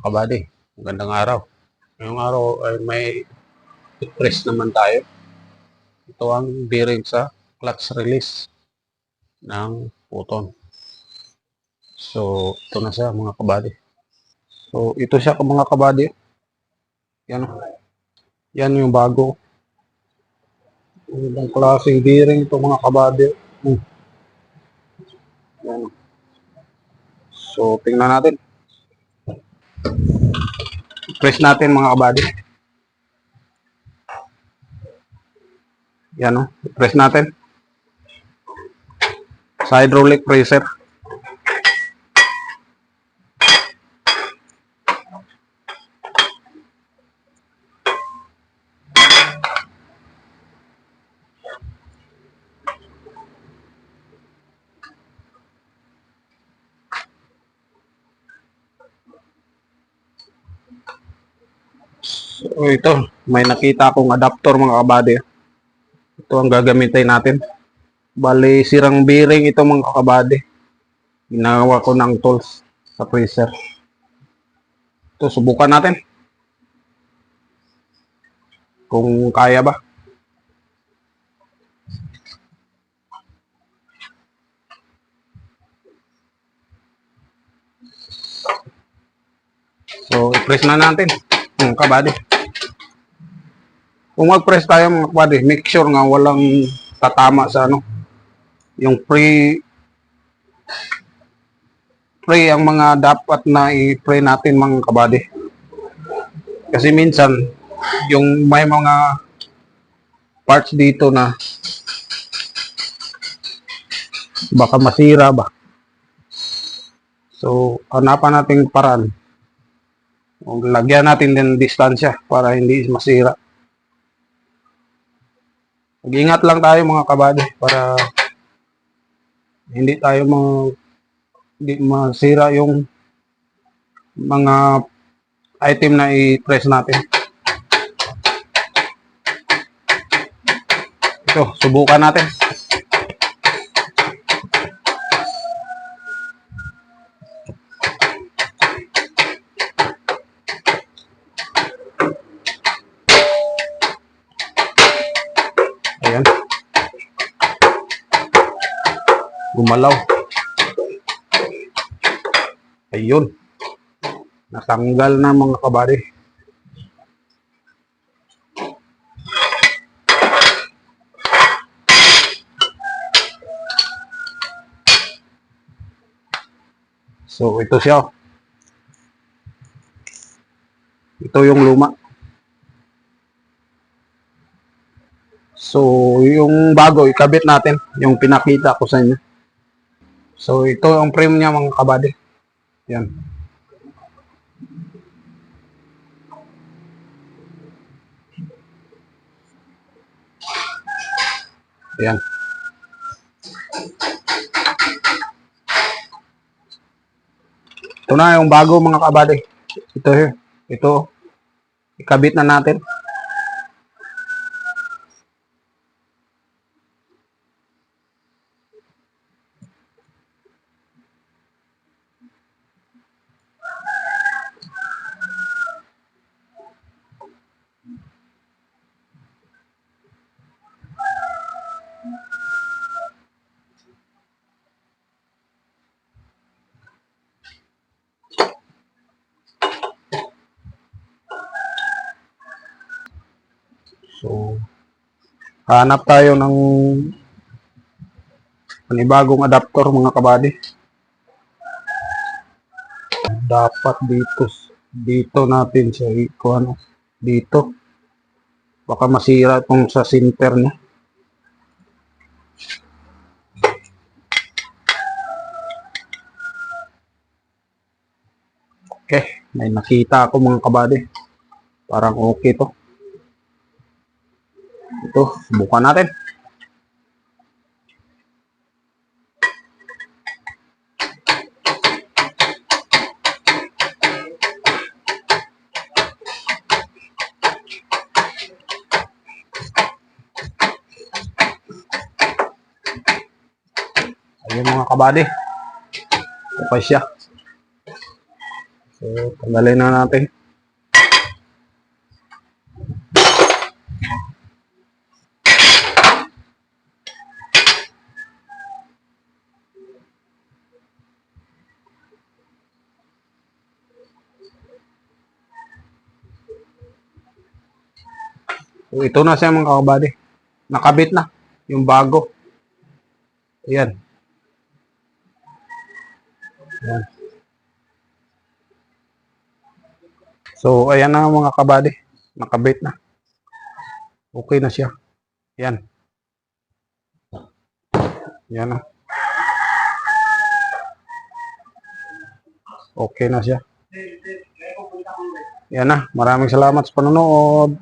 kabady. Magandang araw. Ngayong araw ay may press naman tayo. Ito ang bearing sa clutch release ng puton. So, ito na siya mga kabady. So, ito siya mga kabady. Yan. Yan yung bago. Ibang klaseng bearing ito mga kabady. Hmm. Yan. So, tingnan natin. Press natin mga kabady. Yan o. Press natin. Sa hydraulic presser. So ito, may nakita akong adapter mga kabady. Ito ang gagamitin natin. Bali, sirang bearing ito mga kabady. Ginawa ko ng tools sa freezer. Ito, subukan natin. Kung kaya ba. So, i-press na natin. Hmm, kabady. Kung mag-press tayo mga kabady, make sure nga walang tatama sa ano. Yung pre pre ang mga dapat na i-pre natin mga kabady. Kasi minsan, yung may mga parts dito na baka masira ba. So, hanapan natin paraan. Lagyan natin din distansya para hindi masira. Mag-ingat lang tayo mga kabady para hindi tayo mga masira yung mga item na i-press natin. Ito, subukan natin. Gumalaw. Ayun. Natanggal na mga kabady. So, ito siya. Ito yung luma. So, yung bago, ikabit natin. Yung pinakita ko sa inyo. So, ito ang frame niya mga kabady. Yan. Yan. Ito na yung bago mga kabady. Ito here. Ito. Ikabit na natin. So, hanap tayo ng panibagong adapter mga kabady. Dapat dito, dito natin siya ikuha ano, dito. Baka masira itong sa center niya. Okay, may nakita ako mga kabady. Parang okay to. Ito, subukan natin. Ayun mga kabady. Okay siya. So, tagalin na natin. Ito na siya mga kakabady. Nakabit na. Yung bago. Ayan. Ayan. So, ayan na mga kabady. Nakabit na. Okay na siya. Ayan. Ayan na. Okay na siya. Yan na. Maraming salamat sa panonood.